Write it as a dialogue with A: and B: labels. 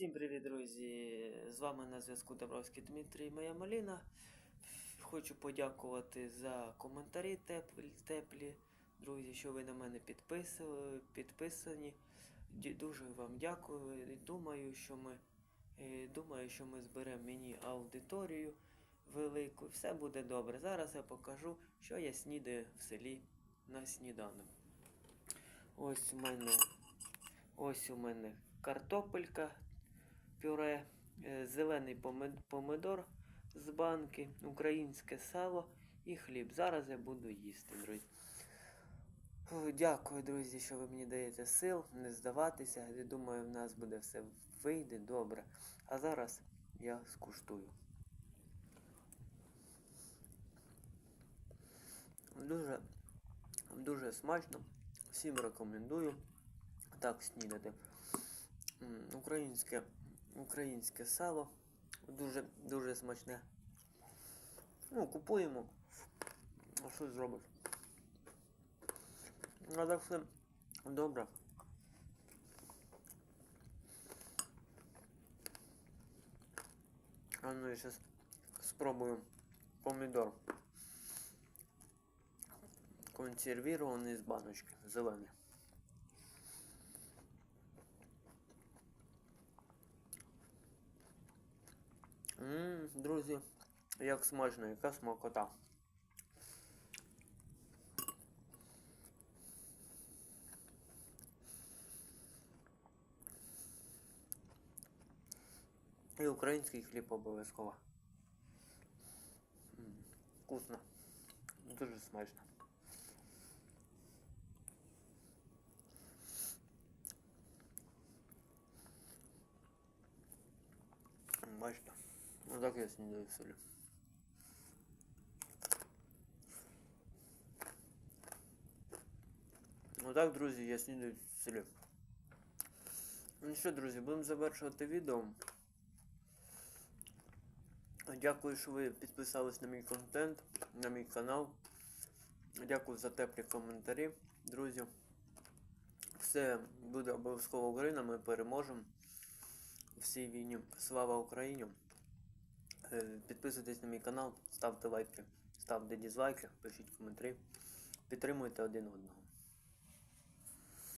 A: Всім привіт, друзі! З вами на зв'язку Добровський Дмитрій і моя Маліна. Хочу подякувати за коментарі теплі, теплі друзі, що ви на мене підписані. Дуже вам дякую. Думаю, що ми, е, думаю, що ми зберемо мені аудиторію велику. Все буде добре. Зараз я покажу, що я снідаю в селі на сніданок. Ось у мене Ось у мене картопелька, пюре, е, зелений помидор з банки, українське сало і хліб. Зараз я буду їсти, друзі. Дякую, друзі, що ви мені даєте сил не здаватися. Я думаю, в нас буде все вийде добре. А зараз я скуштую. Дуже, дуже смачно. Всім рекомендую так снідати. Українське, українське сало. Дуже, дуже смачне. Ну, купуємо. А що зробиш? А так все добре. А ну я зараз спробую помідор. Консервірований з баночки, зелений. Ммм, друзі, як смачно, яка смакота. І український хліб обов'язково. Вкусно. Дуже смачно. Бачите. Ну так я снідаю в селі. Ну так, друзі, я снідаю в селі. Ну що, друзі, будемо завершувати відео. Дякую, що ви підписались на мій контент, на мій канал. Дякую за теплі коментарі, друзі. Все буде обов'язково Україна, ми переможемо в цій війні. Слава Україні! Е, Підписуйтесь на мій канал, ставте лайки, ставте дізлайки, пишіть коментарі. Підтримуйте один одного.